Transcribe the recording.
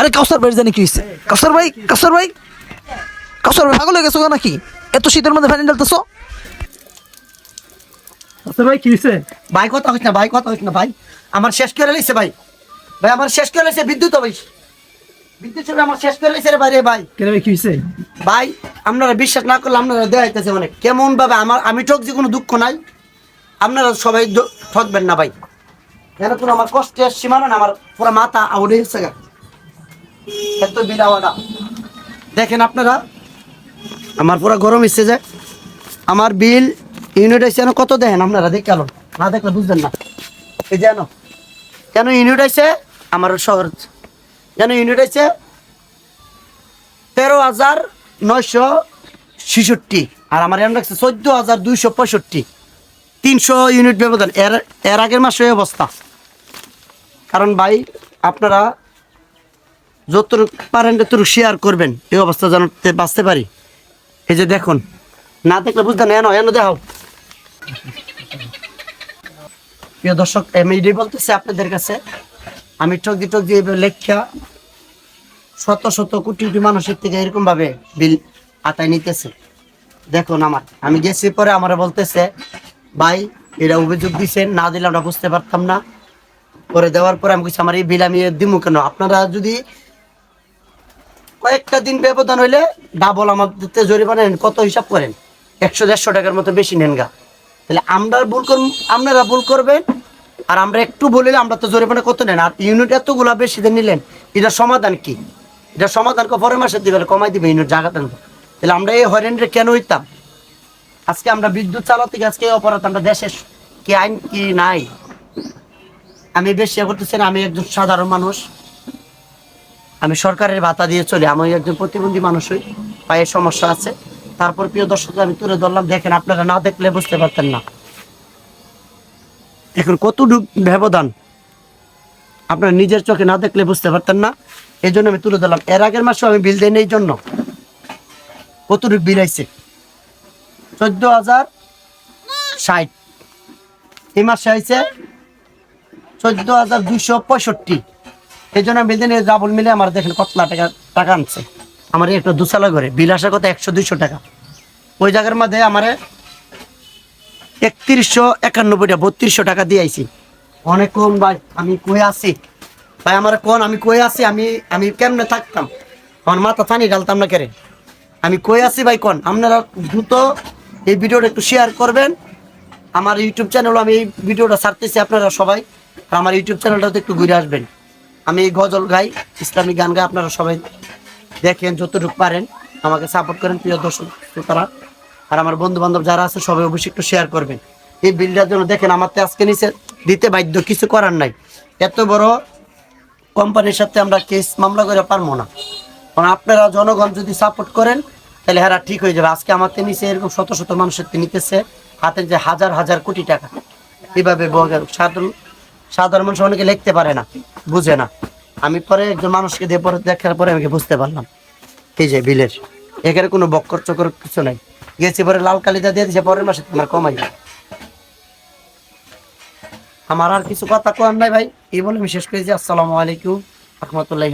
আরে কাউসার ভাই জানি কি হয়েছে কাউসার ভাই কাউসার ভাই? কাউসার ভাই পাগল হয়ে গেছো নাকি? এত শীতের মধ্যে ফ্যান ঢালতেছো আচ্ছা ভাই কি হয়েছে ভাই কথা হইস না ভাই কথা হইস না ভাই। আমার শেষ করে লাইছে ভাই। ভাই আমার শেষ করে লাইছে বিদ্যুৎ ভাই বিদ্যুৎ চলে আমার শেষ করে লাইছে রে ভাই রে ভাই। কেন ভাই কি হয়েছে ভাই আপনারা বিশ্বাস না করলে আপনারা দেখাইতেছে অনেক। কেমন ভাবে আমার আমি ঠকছি কোনো দুঃখ নাই। আপনারা সবাই ঠকবেন না ভাই। কেন কোনো আমার কষ্টের সীমানা না আমার পুরো মাথা আউড়ে গেছে গা। এত বিড়াওয়াটা দেখেন আপনারা, আমার পুরো গরম এসছে যে আমার বিল, ইউনিট যেন কত দেখেন আপনারা দেখাল না দেখলে বুঝবেন না। এই যেন কেন ইউনিট আছে আমার শহর। যেন ইউনিট আছে তেরো হাজার নয়শো ছেষট্টি, আর আমার এম রাখছে চোদ্দ হাজার দুইশো পঁয়ষট্টি। তিনশো ইউনিট ব্যবধান। এর এর আগের মাসে অবস্থা। কারণ ভাই, আপনারা যতটুকু পারেন, ততটুকু শেয়ার করবেন। এই অবস্থা যেন বাঁচতে পারি। এই যে দেখুন, না দেখলে বুঝতে না, এনো এনো, দেখাও। প্রিয় দর্শক এটাই বলতেছি আপনাদের কাছে, আমি ঠক ঠক লেখা, শত শত কোটি কোটি মানুষের থেকে এরকম ভাবে বিল আতায় নিতেছে। দেখুন আমার, আমি গেছি পরে আমার বলতেছে, ভাই এটা অভিযোগ দিছেন না দিলে আমরা বুঝতে পারতাম না। পরে দেওয়ার পরে আমি কিছু আমার এই বিল আমি দিমু কেন? আপনারা যদি কয়েকটা দিন ব্যবধান হইলে ডাবল আমাদের জরিমানা নেন। কত হিসাব করেন? একশো দেড়শো টাকার মতো বেশি নেন গা। তাহলে আমরা ভুল করব আপনারা ভুল করবেন, আর আমরা একটু বলিলে আমরা তো জরিমানা কত নেন? আর ইউনিট এতগুলা বেশি দিয়ে নিলেন এটা সমাধান কি? এটা সমাধান পরের মাসে দিবে কমাই দিবে ইউনিট জায়গা দেন তাহলে আমরা এই হরেন্ডে কেন হইতাম? আজকে আমরা বিদ্যুৎ চালাতে গিয়ে আজকে অপরাধ আমরা দেশের কি আইন কি নাই? আমি বেশি করতেছি না, আমি একজন সাধারণ মানুষ। আমি সরকারের ভাতা দিয়ে চলি, আমি একজন প্রতিবন্ধী মানুষ হই পায়ের সমস্যা আছে। তারপর প্রিয় দর্শক, আমি তুলে ধরলাম, দেখেন আপনারা না দেখলে বুঝতে পারতেন না। এখন কতটুক ব্যবধান আপনার নিজের চোখে না দেখলে বুঝতে পারতেন না এই জন্য আমি তুলে ধরলাম। এর আগের মাসেও আমি বিল দেয়নি এই জন্য কতটুক বিল আইছে? চোদ্দ হাজার ষাট। এই মাসে আইছে চোদ্দ হাজার দুইশো পঁয়ষট্টি। এই জন্য আমি দিনে ডাবল মিলে আমার দেখেন কত টাকা টাকা আনছে। আমার একটা দুসালা করে বিল আসার কথা একশো দুইশো টাকা। ওই জায়গার মধ্যে আমার একত্রিশশো একানব্বইটা বত্রিশশো টাকা দিয়ে আইছি। অনেক কম, ভাই, আমি কই আছি? ভাই, আমার কোন, আমি কই আছি? আমি আমি কেমনে থাকতাম? আমার মাথা থানি ডালতাম না কেরে? আমি কই আছি, ভাই, কোন? আপনারা দ্রুত এই ভিডিওটা একটু শেয়ার করবেন। আমার ইউটিউব চ্যানেল আমি এই ভিডিওটা ছাড়তেছি আপনারা সবাই। আর আমার ইউটিউব চ্যানেলটাতে একটু ঘুরে আসবেন। আমি এই গজল গাই ইসলামিক গান গাই, আপনারা সবাই দেখেন, যতটুকু পারেন, আমাকে সাপোর্ট করেন, প্রিয় দর্শক, শ্রোতারা। আর আমার বন্ধু বান্ধব যারা আছে, সবাই অবশ্যই একটু শেয়ার করবেন। এই বিলটার জন্য দেখেন, আমার তো আজকে নিচে দিতে বাধ্য, কিছু করার নাই। এত বড় কোম্পানির সাথে আমরা কেস মামলা করে পারব না। কারণ আপনারা জনগণ যদি সাপোর্ট করেন, তাহলে হ্যাঁ ঠিক হয়ে যাবে। আজকে আমার নিচে এরকম শত শত মানুষের নিতেছে, হাতে যে হাজার হাজার কোটি টাকা। এভাবে সাধারণ সাধারণ মানুষ অনেকে লিখতে পারে না, বুঝে না। আমি পরে একজন মানুষকে দিয়ে পরে দেখার পরে আমি বুঝতে পারলাম? এই যে বিলের। এখানে কোনো বক্কর চকর কিছু নাই। গেছি পরে লাল কালিটা দিয়ে দিয়েছে পরের মাসে তোমার কমাই আমার আর কিছু কথা কম নাই ভাই। এই বলে আমি শেষ করেছি। আসসালামু আলাইকুম। রহমতুল্লাহ